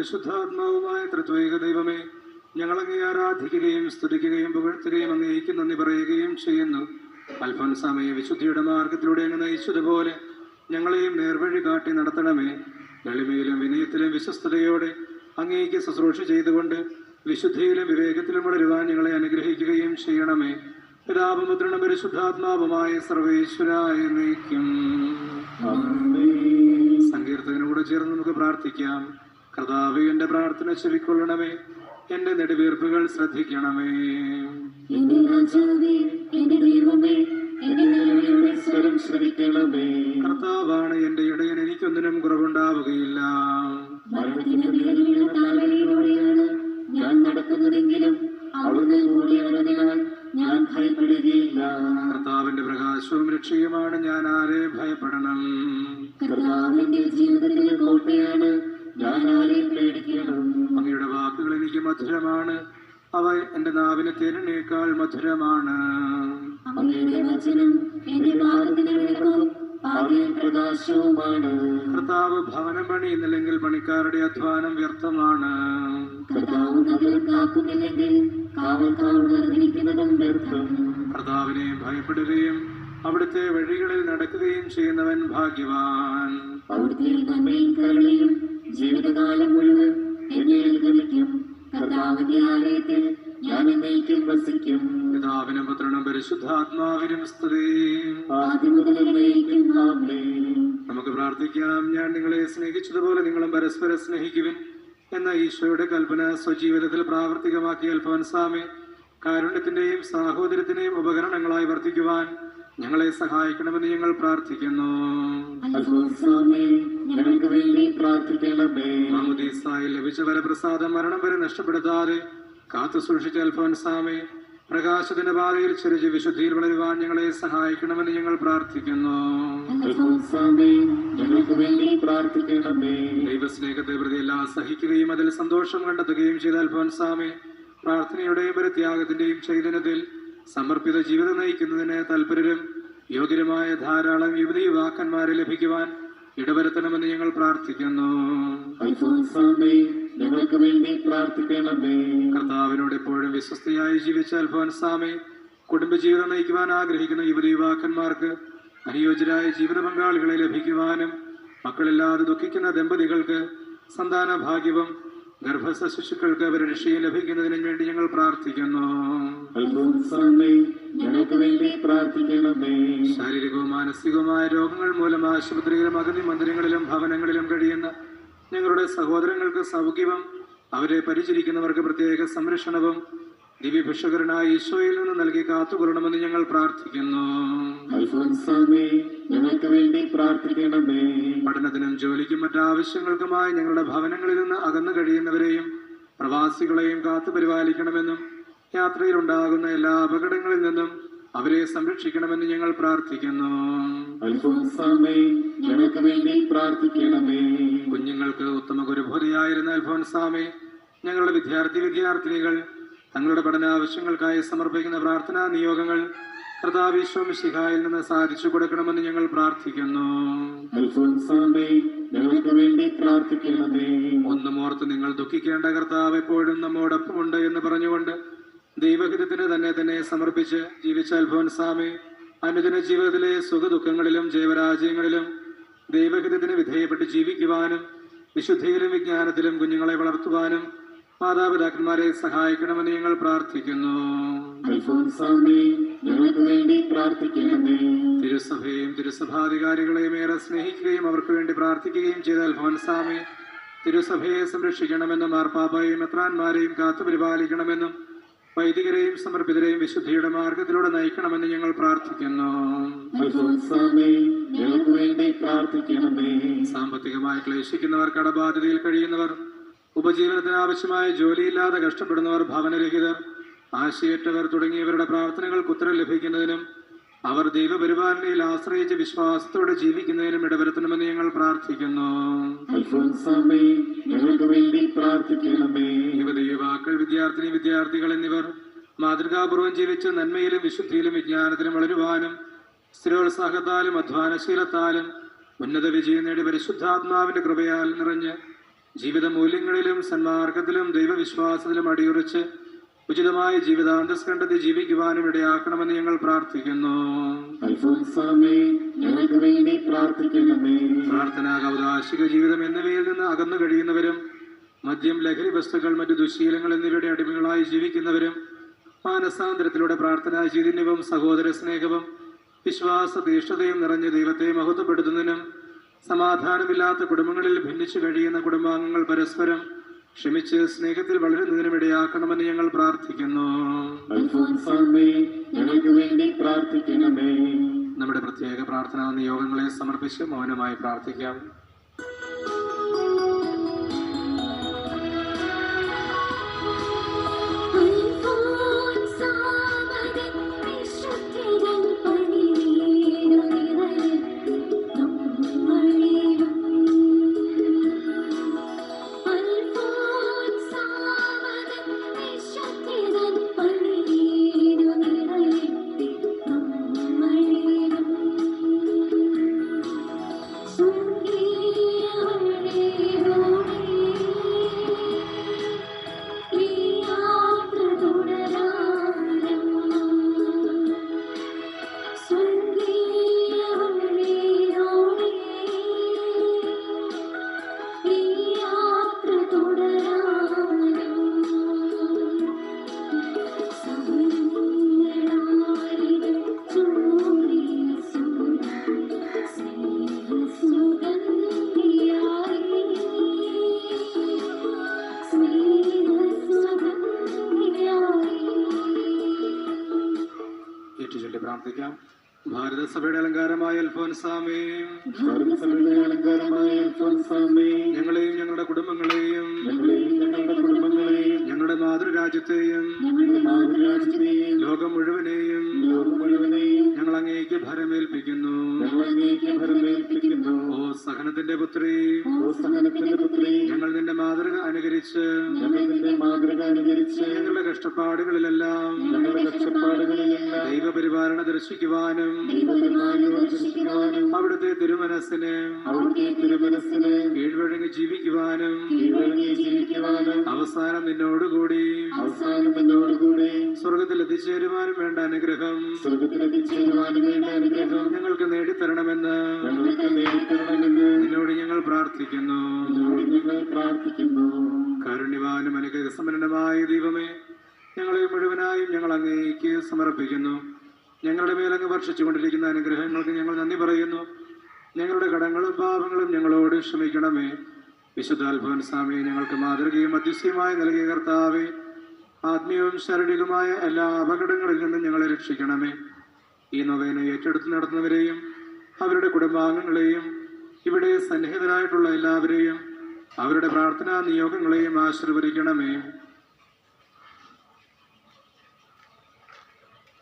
പരിശുദ്ധാത്മാവുമായ തൃത്വൈക ദൈവമേ ഞങ്ങളങ്ങേ ആരാധിക്കുകയും സ്തുതിക്കുകയും പുകഴ്ത്തുകയും അങ്ങേക്ക് നന്ദി പറയുകയും ചെയ്യുന്നു. അൽഫോൻസാമയെ വിശുദ്ധിയുടെ മാർഗത്തിലൂടെ അങ്ങ് നയിച്ചതുപോലെ ഞങ്ങളെയും നേർവഴി കാട്ടി നടത്തണമേ. എളിമയിലും വിനയത്തിലും വിശ്വസ്തതയോടെ അങ്ങേക്ക് ശുശ്രൂഷ ചെയ്തുകൊണ്ട് വിശുദ്ധിയിലും വിവേകത്തിലും വളരുവാൻ ഞങ്ങളെ അനുഗ്രഹിക്കുകയും ചെയ്യണമേ. പിതാപുത്രനും പരിശുദ്ധാത്മാവുമായ സർവേശ്വരായ നയിക്കും സങ്കീർത്തകനോട് ചേർന്ന് നമുക്ക് പ്രാർത്ഥിക്കാം. കർത്താവ് എന്റെ പ്രാർത്ഥന ചെവിക്കൊള്ളണമേ. എന്റെ നെടുവീർപ്പുകൾ ശ്രദ്ധിക്കണമേ. എന്റെ രാജാവേ എന്റെ ദൈവമേ സ്വരം കർത്താവാണ് എന്റെ ഇടയൻ എനിക്കൊന്നിനും കുറവുണ്ടാവുകയില്ല. ഞാൻ നടക്കുന്നതെങ്കിലും അവിടുന്ന് കൂടിയവനാൽ ഞാൻ ഭയപ്പെടുകയില്ല. കർത്താവിന്റെ പ്രകാശവും രക്ഷയുമാണ് ഞാൻ ആരെ ഭയപ്പെടണം. കർത്താവിന്റെ ജീവിതത്തിലെ കോട്ടയാണ് ഞാൻ ആരെയും പേടിക്കണം അങ്ങയുടെ വാക്കുകൾ എനിക്ക് മധുരമാണ്. അവ എന്റെ നാവിന് തേരണേക്കാൾ മധുരമാണ്. കർത്താവ് ഭവനം പണിയുന്നില്ലെങ്കിൽ പണിക്കാരുടെ അധ്വാനം വ്യർത്ഥമാണ്. കർത്താവിനെ ഭയപ്പെടുകയും അവിടുത്തെ വഴികളിൽ നടക്കുകയും ചെയ്യുന്നവൻ ഭാഗ്യവാൻ. അവിടുത്തെ ജീവിതകാലം മുഴുവൻ എന്നെ അനുഗമിക്കും കർത്താവിന്റെ ആലയത്തിൽ ഞാൻ എന്നേക്കും വസിക്കും. പിതാവിനും പുത്രനും പരിശുദ്ധാത്മാവിനും സ്തുതി. ആമേൻ. നമുക്ക് പ്രാർത്ഥിക്കാം. ഞാൻ നിങ്ങളെ സ്നേഹിച്ചതുപോലെ നിങ്ങളും പരസ്പരം സ്നേഹിക്കുവിൻ എന്ന ഈശോയുടെ കൽപ്പന സ്വജീവിതത്തിൽ പ്രാവർത്തികമാക്കിയ അൽഫോൻസാമെ കാരുണ്യത്തിന്റെയും സാഹോദര്യത്തിന്റെയും ഉപകരണങ്ങളായി വർത്തിക്കുവാൻ ഞങ്ങളെ സഹായിക്കണമെന്ന് ഞങ്ങൾ പ്രാർത്ഥിക്കുന്നു. ലഭിച്ചവരെ ഞങ്ങൾക്ക് വേണ്ടി പ്രാർത്ഥിക്കണമേ. മാമുദീസായിൽ ലഭിച്ച വരപ്രസാദം മരണം വരെ നഷ്ടപ്പെടുത്താതെ കാത്തു സൂക്ഷിച്ച അൽഫോൻസാമെ പ്രകാശത്തിന്റെ പാതയിൽ ചെറിയ വിശുദ്ധിയിൽ വളരുവാൻ ഞങ്ങളെ സഹായിക്കണമെന്ന് ഞങ്ങൾ പ്രാർത്ഥിക്കുന്നു. ദൈവസ്നേഹത്തെ പ്രതി എല്ലാം സഹിക്കുകയും അതിൽ സന്തോഷം കണ്ടെത്തുകയും ചെയ്ത അൽഫോൻസാമെ പ്രാർത്ഥനയുടെയും ഒരു ത്യാഗത്തിന്റെയും ചൈതന്യത്തിൽ സമർപ്പിത ജീവിതം നയിക്കുന്നതിന് തൽപരരും യോഗ്യരുമായ ധാരാളം യുവതി യുവാക്കന്മാരെ ലഭിക്കുവാൻ ഇടവരുത്തണമെന്ന് ഞങ്ങൾ പ്രാർത്ഥിക്കുന്നു. ഞങ്ങൾക്ക് വേണ്ടി പ്രാർത്ഥിക്കണമേ. കർത്താവിനോട് എപ്പോഴും വിശ്വസ്തയായി ജീവിച്ച അൽഫോൻസാമെ കുടുംബജീവിതം നയിക്കുവാൻ ആഗ്രഹിക്കുന്ന യുവതി യുവാക്കന്മാർക്ക് അനുയോജ്യരായ ജീവിത പങ്കാളികളെ ലഭിക്കുവാനും മക്കളില്ലാതെ ദുഃഖിക്കുന്ന ദമ്പതികൾക്ക് സന്താന ഭാഗ്യവും ഗർഭസ്ഥ ശിശുക്കൾക്ക് അവരുടെ രക്ഷയെ ലഭിക്കുന്നതിനു വേണ്ടി ഞങ്ങൾ പ്രാർത്ഥിക്കുന്നു. ഞങ്ങൾക്ക് വേണ്ടി പ്രാർത്ഥിക്കണമേ. ശാരീരികവും മാനസികവുമായ രോഗങ്ങൾ മൂലം ആശുപത്രിയിലും അഗതി മന്ദിരങ്ങളിലും ഭവനങ്ങളിലും കഴിയുന്ന ഞങ്ങളുടെ സഹോദരങ്ങൾക്ക് സൗഖ്യവും അവരെ പരിചരിക്കുന്നവർക്ക് പ്രത്യേക സംരക്ഷണവും ദിവ്യഭിഷകരനായ ഈശോയിൽ നിന്ന് നൽകി കാത്തുകൊള്ളണമെന്ന് ഞങ്ങൾ പ്രാർത്ഥിക്കുന്നു. ഞങ്ങൾക്ക് വേണ്ടി പ്രാർത്ഥിക്കണമേ. പഠനത്തിനും ജോലിക്കും മറ്റാവശ്യങ്ങൾക്കുമായി ഞങ്ങളുടെ ഭവനങ്ങളിൽ നിന്ന് അകന്നു കഴിയുന്നവരെയും പ്രവാസികളെയും കാത്തു പരിപാലിക്കണമെന്നും യാത്രയിലുണ്ടാകുന്ന എല്ലാ അപകടങ്ങളിൽ നിന്നും അവരെ സംരക്ഷിക്കണമെന്ന് ഞങ്ങൾ പ്രാർത്ഥിക്കുന്നു. ഞങ്ങൾക്ക് വേണ്ടി പ്രാർത്ഥിക്കണമേ. കുഞ്ഞുങ്ങൾക്ക് ഉത്തമ ഗുരുഭൂതിയായിരുന്ന അൽഫോൻസാമേ ഞങ്ങളുടെ വിദ്യാർത്ഥി വിദ്യാർത്ഥിനികൾ തങ്ങളുടെ പഠന ആവശ്യങ്ങൾക്കായി സമർപ്പിക്കുന്ന പ്രാർത്ഥനാ നിയോഗങ്ങൾ കർത്താവിശ്വമിശിഹായിൽ നിന്ന് സാധിച്ചു കൊടുക്കണമെന്ന് ഞങ്ങൾ പ്രാർത്ഥിക്കുന്നു. ഞങ്ങൾക്ക് വേണ്ടി ഒന്നും ഓർത്ത് നിങ്ങൾ ദുഃഖിക്കേണ്ട കർത്താവ് എപ്പോഴും നമ്മോടൊപ്പമുണ്ട് എന്ന് പറഞ്ഞുകൊണ്ട് ദൈവഹിതത്തിന് തന്നെ തന്നെ സമർപ്പിച്ച് ജീവിച്ച അൽഫോൻസാമെ അനുദിന ജീവിതത്തിലെ സുഖദുഃഖങ്ങളിലും ജൈവരാജ്യങ്ങളിലും ദൈവഹിതത്തിന് വിധേയപ്പെട്ട് ജീവിക്കുവാനും വിശുദ്ധിയിലും വിജ്ഞാനത്തിലും കുഞ്ഞുങ്ങളെ വളർത്തുവാനും മാതാപിതാക്കന്മാരെ സഹായിക്കണമെന്ന് ഞങ്ങൾ പ്രാർത്ഥിക്കുന്നു. വേണ്ടി പ്രാർത്ഥിക്കണമേ. തിരുസഭയും തിരുസഭാധികാരികളെയും ഏറെ സ്നേഹിക്കുകയും അവർക്ക് വേണ്ടി പ്രാർത്ഥിക്കുകയും ചെയ്ത അൽഫോൻസാമെ തിരുസഭയെ സംരക്ഷിക്കണമെന്നും മാർപ്പാപ്പയും മെത്രാന്മാരെയും കാത്തുപരിപാലിക്കണമെന്നും വൈദികരെയും സമർപ്പിതരെയും വിശുദ്ധിയുടെ മാർഗത്തിലൂടെ നയിക്കണമെന്ന് ഞങ്ങൾ പ്രാർത്ഥിക്കുന്നു. സാമ്പത്തികമായി ക്ലേശിക്കുന്നവർ കടബാധ്യതയിൽ കഴിയുന്നവർ ഉപജീവനത്തിന് ആവശ്യമായ ജോലിയില്ലാതെ കഷ്ടപ്പെടുന്നവർ ഭവനരഹിതർ ആശയറ്റവർ തുടങ്ങിയവരുടെ പ്രാർത്ഥനകൾക്ക് ഉത്തരം ലഭിക്കുന്നതിനും അവർ ദൈവപരിപാലനയിൽ ആശ്രയിച്ച് വിശ്വാസത്തോടെ ജീവിക്കുന്നതിനും ഇടവരുത്തണമെന്ന് ഞങ്ങൾ പ്രാർത്ഥിക്കുന്നു. അൽഫോൻസാമേ ഞങ്ങൾക്ക് വേണ്ടി പ്രാർത്ഥിക്കണമേ. യുവതി യുവാക്കൾ വിദ്യാർത്ഥിനി വിദ്യാർത്ഥികൾ എന്നിവർ മാതൃകാപൂർവം ജീവിച്ച് നന്മയിലും വിശുദ്ധിയിലും വിജ്ഞാനത്തിലും വളരുവാനും സ്ഥിരോത്സാഹത്താലും അധ്വാനശീലത്താലും ഉന്നത വിജയം നേടി പരിശുദ്ധാത്മാവിന്റെ കൃപയാൽ നിറഞ്ഞ് ജീവിത മൂല്യങ്ങളിലും സന്മാർഗത്തിലും ദൈവവിശ്വാസത്തിലും അടിയുറച്ച് ഉചിതമായ ജീവിതാന്തസ് കണ്ടെത്തി ജീവിക്കുവാനും ഇടയാക്കണമെന്ന് ഞങ്ങൾ പ്രാർത്ഥിക്കുന്നു. പ്രാർത്ഥന കൗതാശിക ജീവിതം എന്നിവയിൽ നിന്ന് അകന്നു കഴിയുന്നവരും മദ്യം ലഹരി വസ്തുക്കൾ മറ്റു ദുശീലങ്ങൾ എന്നിവയുടെ അടിമകളായി ജീവിക്കുന്നവരും മാനസാന്തരത്തിലൂടെ പ്രാർത്ഥനാ ചൈതന്യവും സഹോദര സ്നേഹവും വിശ്വാസ തീഷ്ണതയും നിറഞ്ഞ ദൈവത്തെ മഹത്വപ്പെടുത്തുന്നതിനും സമാധാനമില്ലാത്ത കുടുംബങ്ങളിൽ ഭിന്നിച്ചു കഴിയുന്ന കുടുംബാംഗങ്ങൾ പരസ്പരം ക്ഷമിച്ച് സ്നേഹത്തിൽ വളരുന്നതിനും ഇടയാക്കണമെന്ന് ഞങ്ങൾ പ്രാർത്ഥിക്കുന്നു. ഞങ്ങൾക്ക് വേണ്ടി പ്രാർത്ഥിക്കണമേ. നമ്മുടെ പ്രത്യേക പ്രാർത്ഥനാ നിയോഗങ്ങളെ സമർപ്പിച്ച് മൗനമായി പ്രാർത്ഥിക്കാം. മാതൃരാജ്യത്തെയും മാതൃരാജ്യത്തെയും ലോകം മുഴുവനെയും ഞങ്ങൾ അങ്ങേക്ക് ഭരമേൽപ്പിക്കുന്നു. ഓ സഹനത്തിന്റെ പുത്രി ഞങ്ങൾ നിന്റെ മാതൃക അനുകരിച്ച് ഞങ്ങളുടെ കഷ്ടപ്പാടുകളിലെല്ലാം ദൈവപരിപാലന ദർശിക്കുവാനും അവിടുത്തെ തിരുമനസ്സിന് തിരുമനസ്സിന് ജീവിക്കുവാനും ജീവിക്കുവാനും അവസാനം നിന്നോടുകൂടി അവസാനം നിന്നോടുകൂടി സ്വർഗത്തിൽ എത്തിച്ചേരുവാനും വേണ്ട അനുഗ്രഹം. സ്വർഗത്തിലെത്തിച്ചേരുവാനും വേണ്ട അനുഗ്രഹം ഞങ്ങൾക്ക് നേടിത്തരണമെന്ന് ഞങ്ങൾക്ക് നേടിത്തരണമെന്ന് നിന്നോട് ഞങ്ങൾ പ്രാർത്ഥിക്കുന്നു. ഞങ്ങൾ പ്രാർത്ഥിക്കുന്നു. കാരുണ്യവാനും അനുഗ്രഹസമരണമായ ദൈവമേ ഞങ്ങളെ മുഴുവനായും ഞങ്ങൾ അങ്ങേക്ക് സമർപ്പിക്കുന്നു. ഞങ്ങളുടെ മേലങ്ങ് വർഷിച്ചു കൊണ്ടിരിക്കുന്ന അനുഗ്രഹങ്ങൾക്ക് ഞങ്ങൾ നന്ദി പറയുന്നു. ഞങ്ങളുടെ കടങ്ങളും പാപങ്ങളും ഞങ്ങളോട് ക്ഷമിക്കണമേ. വിശുദ്ധ അൽഫോൻസാമി ഞങ്ങൾക്ക് മാതൃകയും അധ്യസ്യമായി നൽകിയ കർത്താവെ ആത്മീയവും ശാരീരികവുമായ എല്ലാ അപകടങ്ങളിൽ നിന്നും ഞങ്ങളെ രക്ഷിക്കണമേ. ഈ നൊവേന ഏറ്റെടുത്ത് നടത്തുന്നവരെയും അവരുടെ കുടുംബാംഗങ്ങളെയും ഇവിടെ സന്നിഹിതരായിട്ടുള്ള എല്ലാവരെയും അവരുടെ പ്രാർത്ഥനാ നിയോഗങ്ങളെയും ആശീർവദിക്കണമേ.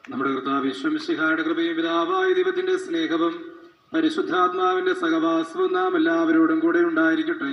നമ്മുടെ കർത്താവ് വിശ്വമിശിഹായുടെ കൃപയും പിതാവായ ദൈവത്തിന്റെ സ്നേഹവും പരിശുദ്ധാത്മാവിന്റെ സഹവാസവും നാം എല്ലാവരോടും കൂടെ ഉണ്ടായിരിക്കട്ടെ.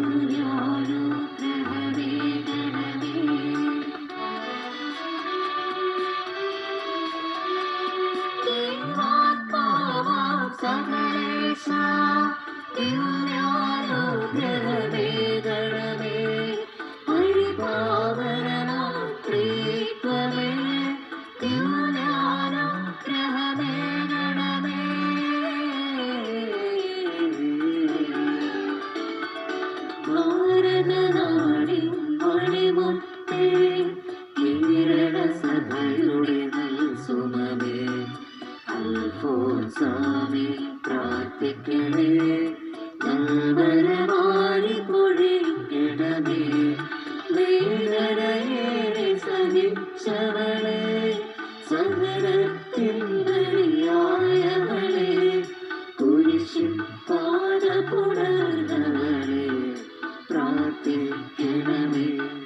you. hurt the enemy.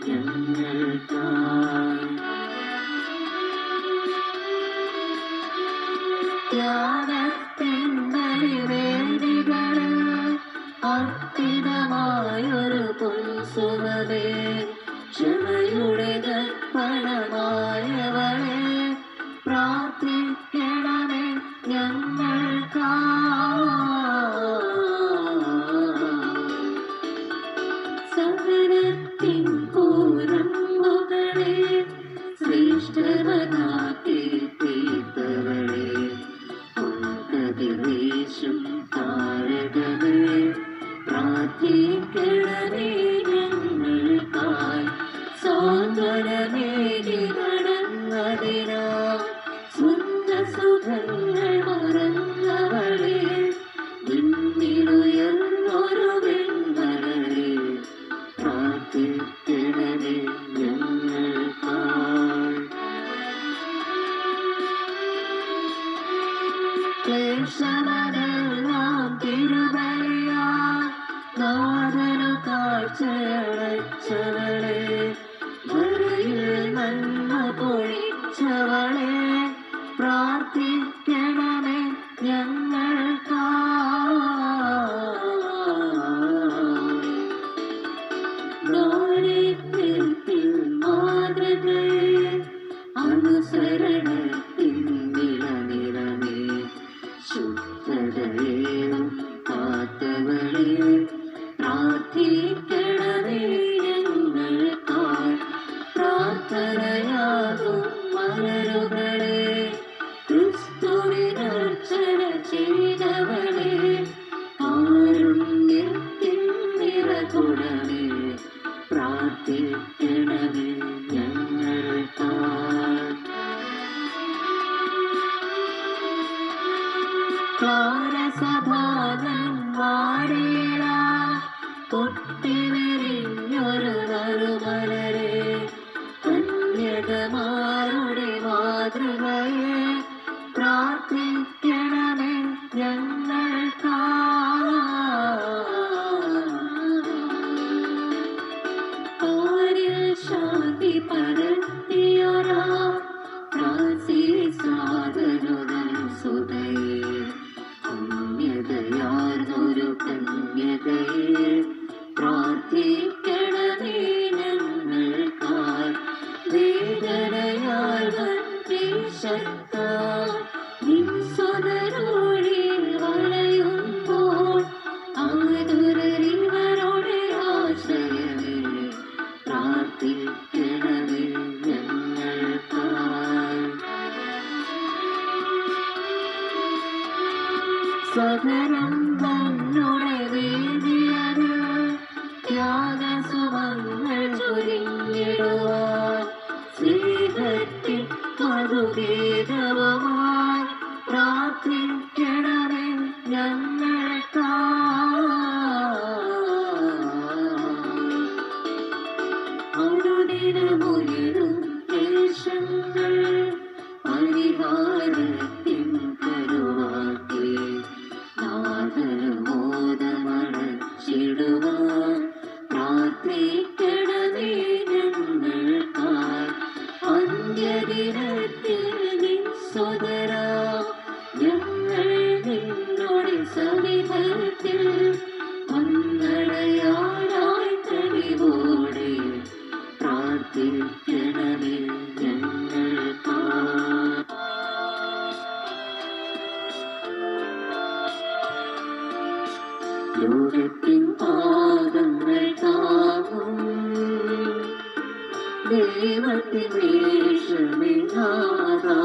വാഹനത്തിൻ Pooram മുകളെ ശ്രേഷ്ഠവനാഥ പ്രാർത്ഥിക്കണമേ ഞങ്ങൾക്കായി ക്ലേശമായി കാത്തിട്ടിടതി കോരസഭാഗം വാരേള Sadhguru. നുടിരമൊഴിയും ദേശങ്ങൾ പരിഹാരത്തിൻ പ്രാർത്ഥിക്കണമേ ഞങ്ങൾക്ക് ലോകത്തിൻ പാദങ്ങൾ താങ്ങും. ദൈവത്തിൻ വേഷമില്ലാതാ.